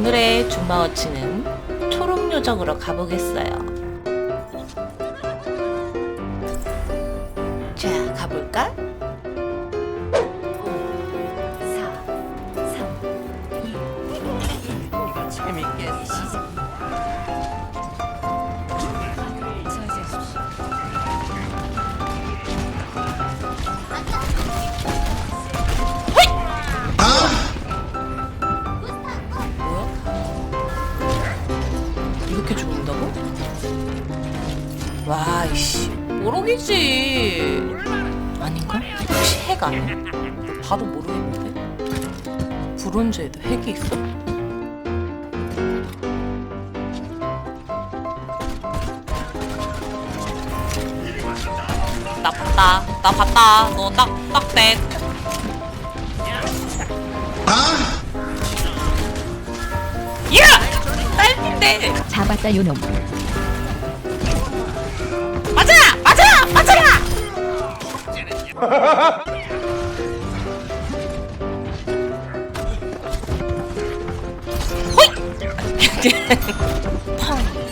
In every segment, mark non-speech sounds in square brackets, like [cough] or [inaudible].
오늘의 줌마워치는 초록요정으로 가보겠어요. 모르겠지. 아닌가? 혹시 핵 아니야? 봐도 모르겠는데? 브론즈에도 핵이 있어? 나 봤다. 나 봤다. 너 딱, 딱 돼. 야! 딸핀데! 잡았다 요놈. 호이! 팡. [laughs] [laughs]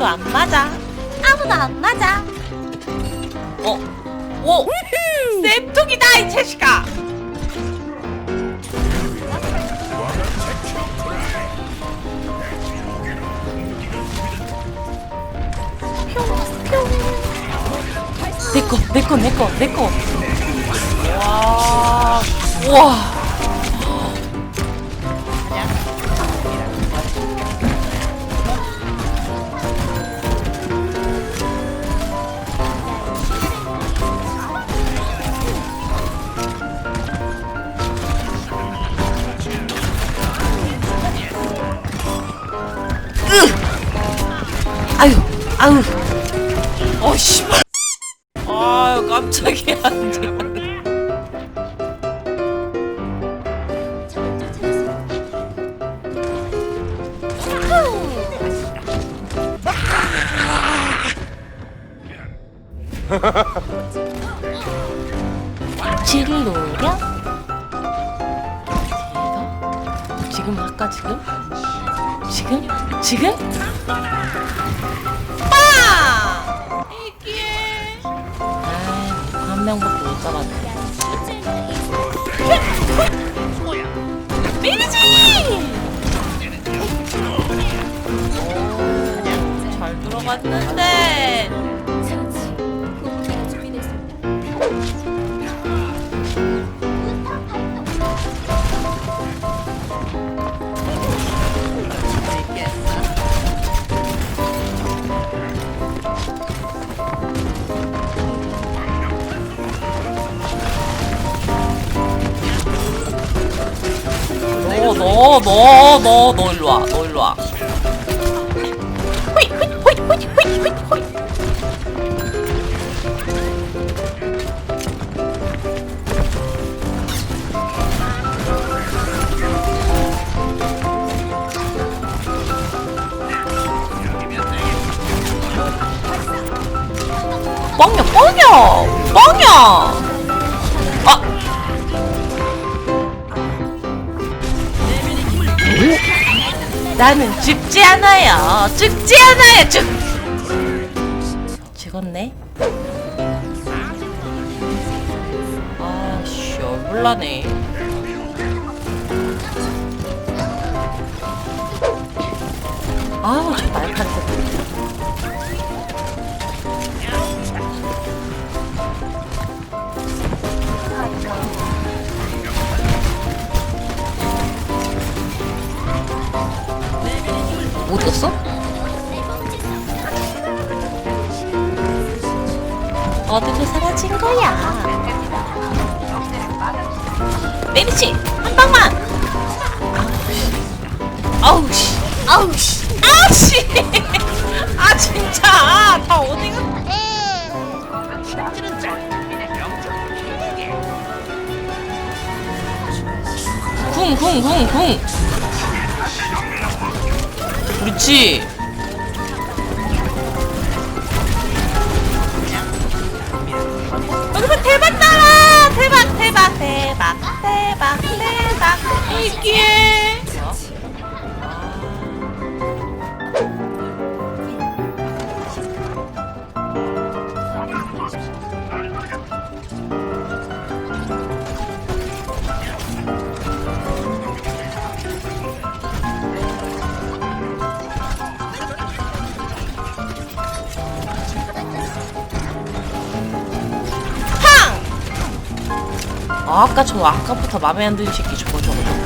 아무도 안 맞아. 아무도 안 맞아. 어? 오! 쌤통이다 이 채식아! 내꺼 내꺼 내꺼 내꺼 와 우와 아유 아유. 어씨 아유 깜짝이야. 지를 노려 지금 할까 지금 지금? 지금? 빵 이게 아한 명밖에 못 잡았네. 미리지 오, 잘 들어갔는데 너, 너, 너, 너, 너 일로 와. 너 일로 와. 호이, 호이, 호이, 호이, 호이, 호이, 호이. 뻥이야, 뻥이야, 뻥이야. 아, 나는 죽지 않아요. 죽지 않아요. 죽. 죽었네. 아씨, 얼굴나네. 아우, 저 날카리 어디 갔어? 어디로 사라진 거야? 메리치 한 방만. 아우 씨, 아우 씨, 아우 씨, 아 진짜 다 어디가? 궁, 궁, 궁, 궁. 그렇지. 여기서 대박 나라! 대박, 대박, 대박, 대박, 대박. 이게. 아, 아까 저 아까부터 마음에 안 드는 새끼 저거 저거 저거.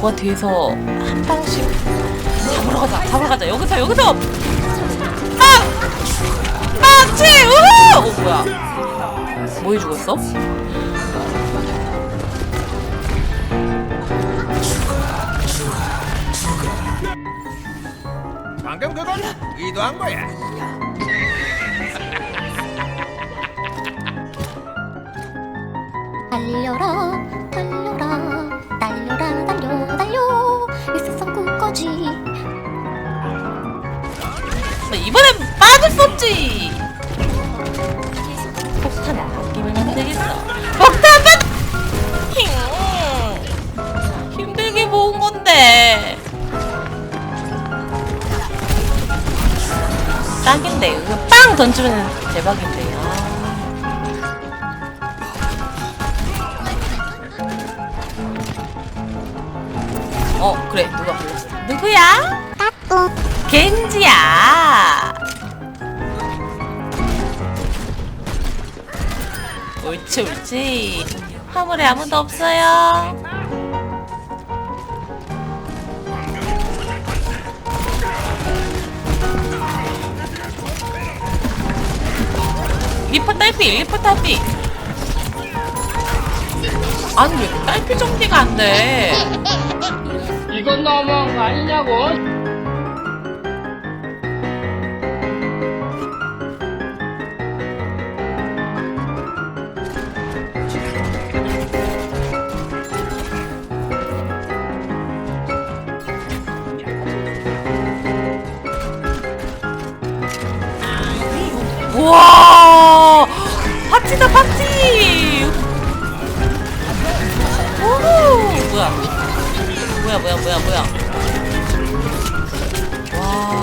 뭐가 뒤에서 한 방씩 잡으러 가자 잡으러 가자 여기서 여기서 아! 아치 우후! 어 뭐야 뭐해 죽었어? 방금 그건 의도한 거야. 달려라 달려라 끝까지. 나 이번엔 빠질 수 없지. 폭탄을 아끼면 안 되겠어. 폭탄 받 힝. 힘들게 모은 건데. 딱인데 이거 빵 던지면 대박인데 아. 어 그래 누가 불렀어 누구야? 겐지야. 옳지 옳지. 화물에 아무도 없어요. 리퍼 딸피 리퍼 딸피. 아니 왜 딸피 정리가 안돼 이건 너무한 거 아니냐고. 우와! 파티다 파티! 오 뭐야 뭐야 뭐야 뭐야 뭐야. 와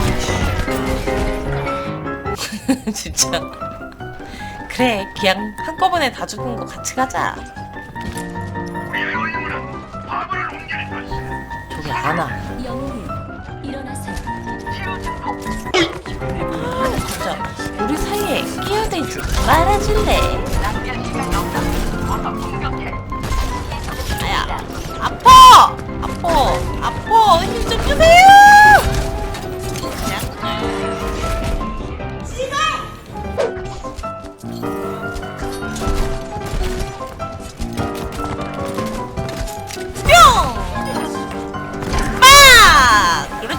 [laughs] 진짜. 그래 그냥 한꺼번에 다 죽은 거 같이 가자. 저기 안와 아 진짜. 우리 사이에 끼어들지 말아줄래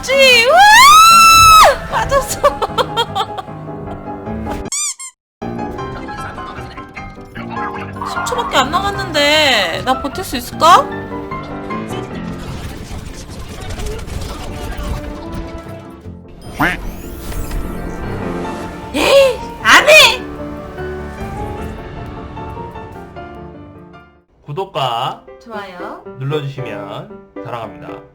빡! 그렇지! 우와! 빠졌어! 10초밖에 안 남았는데 나 버틸 수 있을까? 에이 안 해! 구독과 좋아요 눌러주시면 사랑합니다.